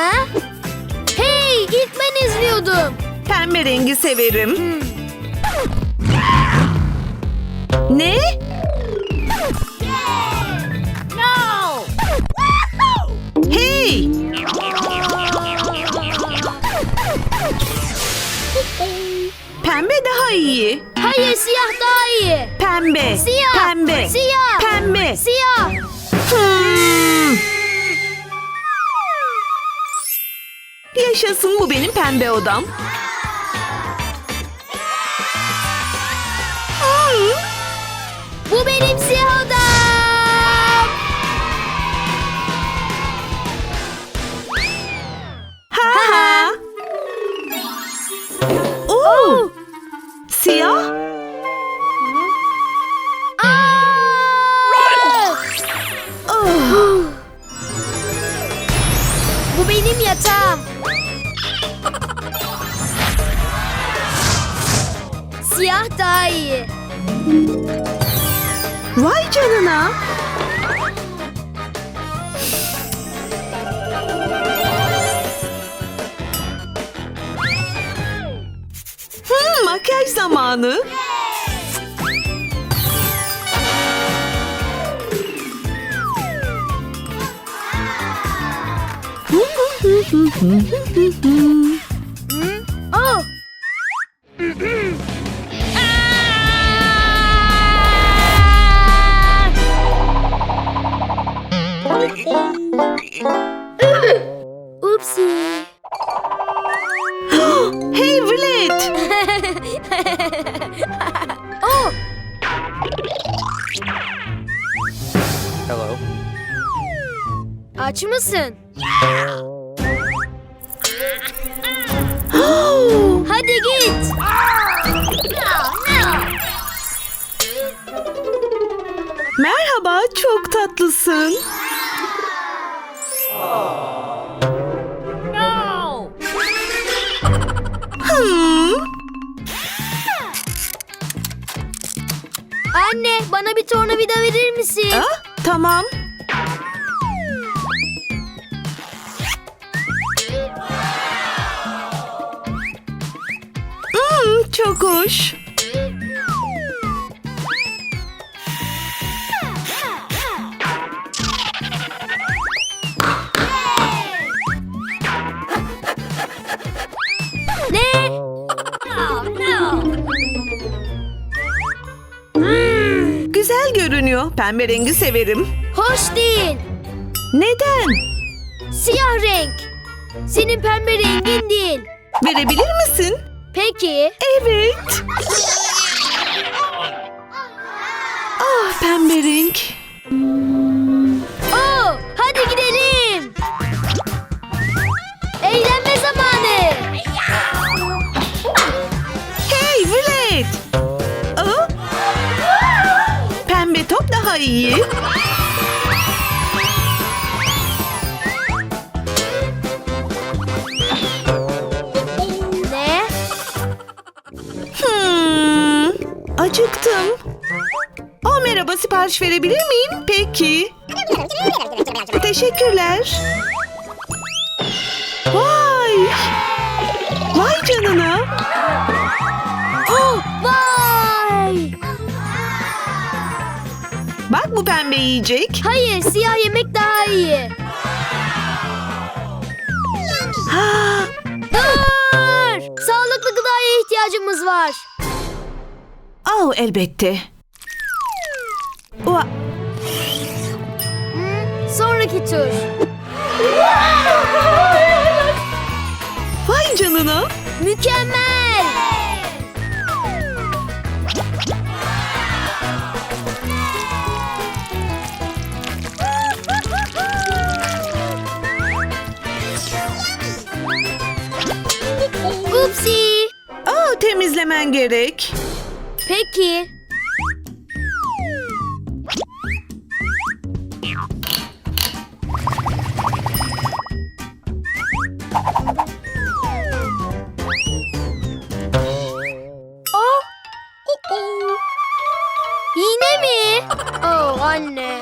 Ha? Hey ilk ben izliyordum. Pembe rengi severim. Hmm. Ne? No. Hey! Pembe daha iyi. Hayır siyah daha iyi. Pembe. Siyah. Pembe. Siyah. Pembe. Siyah. Yaşasın bu benim pembe odam. Bu benim siyah odam. Ha ha. Oo. Siyah. Aa! Oh. Bu benim yatağım. Siyah daha iyi. Vay canına. Hmm, makyaj zamanı. Oh. Oopsie. Hey Vlet. oh, Hello. aç mısın? Hadi git. Merhaba, çok tatlısın. Hmm. Anne, bana bir tornavida verir misin? Ah, tamam. Çok hoş. Ne? Güzel görünüyor. Pembe rengi severim. Hoş değil. Neden? Siyah renk. Senin pembe rengin değil. Verebilir misin? Peki. Evet. Ah pembe renk. Oh, hadi gidelim. Eğlenme zamanı. Hey Vlet. Aa. Pembe top daha iyi. Acıktım. O merhaba sipariş verebilir miyim? Peki. Teşekkürler. Vay. Vay canına. Oh, vay. Bak bu pembe yiyecek. Hayır, siyah yemek daha iyi. Ha, Dur! Sağlıklı gıdaya ihtiyacımız var. Oh elbette. Ua, sonraki tur. vay canına. Mükemmel. Upsi. Oh temizlemen gerek. Peki. Oh. Yine mi? Oh anne.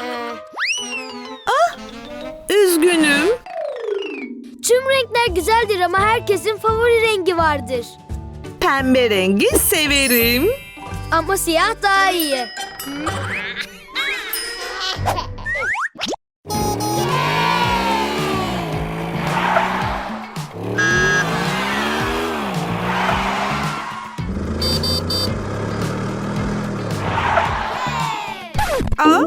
Üzgünüm. Tüm güzeldir ama herkesin favori rengi vardır. Pembe rengi severim. Ama siyah daha iyi. Aa,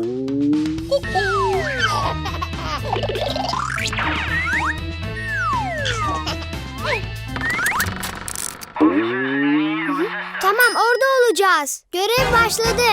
Tamam orada olacağız. Görev başladı.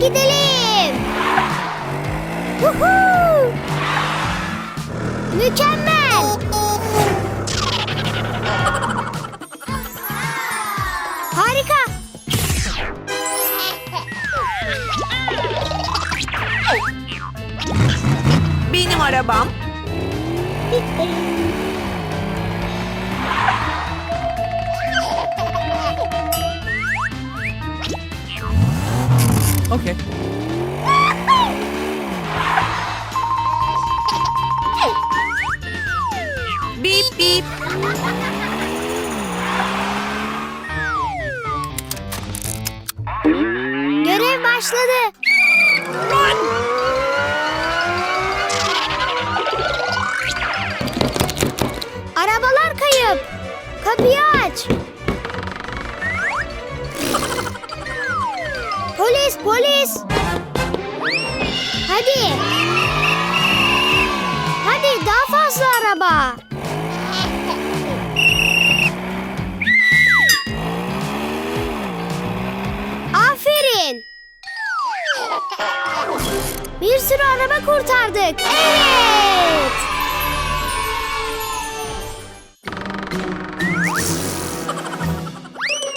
Gidelim. Woohoo! Mükemmel. Harika. Benim arabam. Okay. Bip bip. Görev başladı. Arabalar kayıp. Kapıyı polis. Hadi. Hadi daha fazla araba. Aferin. Bir sürü araba kurtardık. Evet.